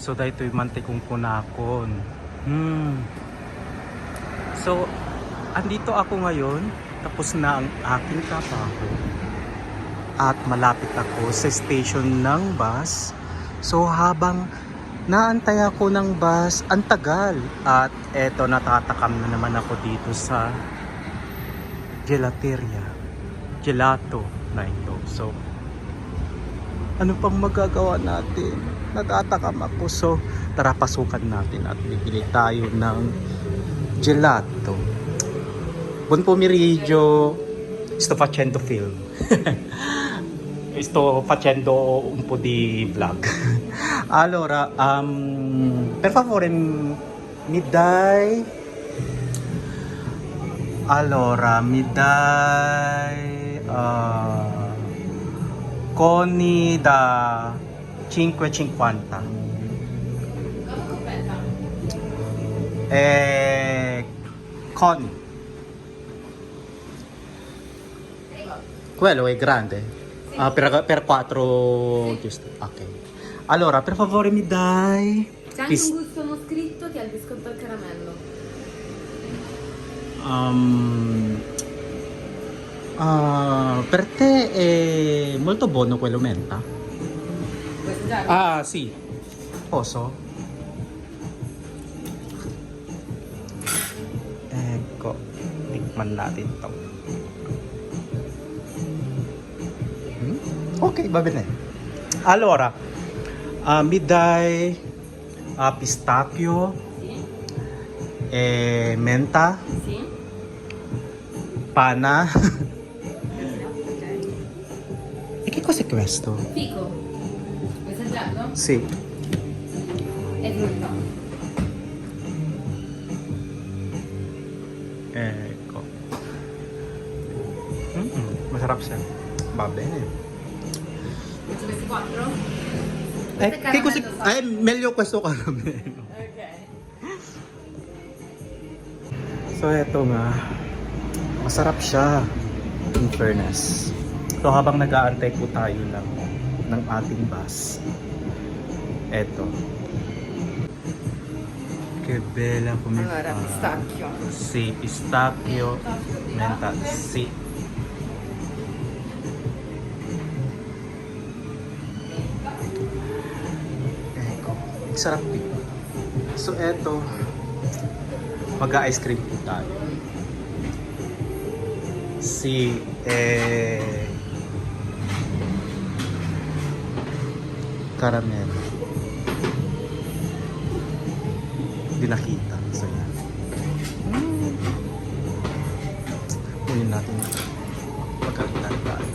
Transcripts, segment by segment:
So daytoy mantikong kunakon. Hmm. So andito ako ngayon tapos na ang aking trabaho. At malapit ako sa station ng bus. So habang naantay ako ng bus, ang tagal. At eto natatakam na naman ako dito sa gelateria. Gelato na ito. So ano pang magagawa natin? Natatakam ako. So, tara pasukan natin at bibili tayo ng gelato. Buon pomeriggio. Sto facendo film. Sto facendo un po' di vlog. allora, um, per favore, mi dai... Allora, mi dai... Coni da 5,50. Eh, Coni. Quello è grande. Ah, per, per 4 giusto. Ok. Allora, per favore mi dai C'è anche un gusto non scritto che ha il biscotto al caramello. Um, ah, per te è molto buono quello menta? Ah, sì. Posso? Ecco, tikman natin to. Hmm? Ok, va bene. Allora, ah, mi dai ah, pistacchio Sì. e menta, Sì. pana. Cos'è questo? Fico. Vuoi assaggiarlo? Sì. È frutta. Ecco. Mm, masarap siya. Va bene. Faccio questi quattro? Eh, Questo è che cos'è? caramello Eh, meglio questo caramelo. Ok. So, eto nga. Masarap siya. In fairness. So, habang nag-aantay po tayo ng, ng ating bus. Eto. Che bella come Allora, fa. pistacchio. Sì, pistacchio, menta. Ecco, ang sarap din. So eto, mag-ice cream po tayo. Si, eh, caramel. Hindi nakita. So yan. Kunin natin pagkakitan tayo.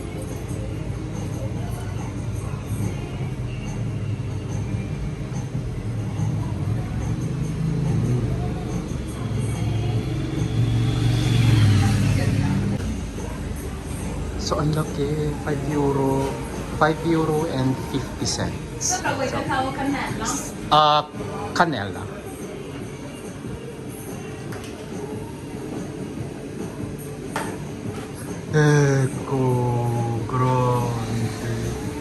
So ang laki, 5 euro, 5 euro and 50 cents. Sopra vuoi cacao cannella? Ah, canela. Ecco, grande.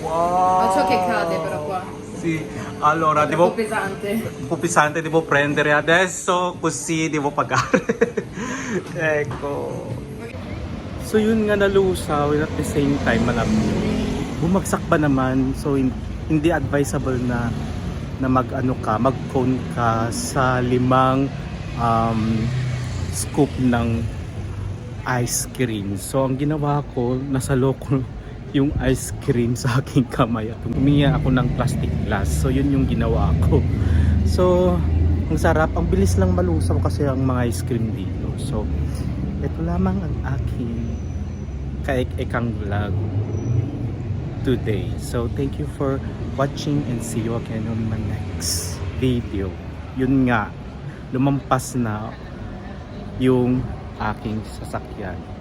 Wow. Non so che cade però qua. Sì, allora È un devo po' pesante. un po' pesante devo prendere adesso così devo pagare. ecco. So yun nga nalusaw at the same time malamig. Bumagsak ba naman so hindi advisable na na mag-ano ka, mag-cone ka sa limang um, scoop ng ice cream. So ang ginawa ko, nasa loko yung ice cream sa aking kamay at humingi ako ng plastic glass. So yun yung ginawa ko. So ang sarap, ang bilis lang malusaw kasi ang mga ice cream dito. So ito lamang ang aking kaek-ekang vlog today. So thank you for watching and see you again on my next video. Yun nga, lumampas na yung aking sasakyan.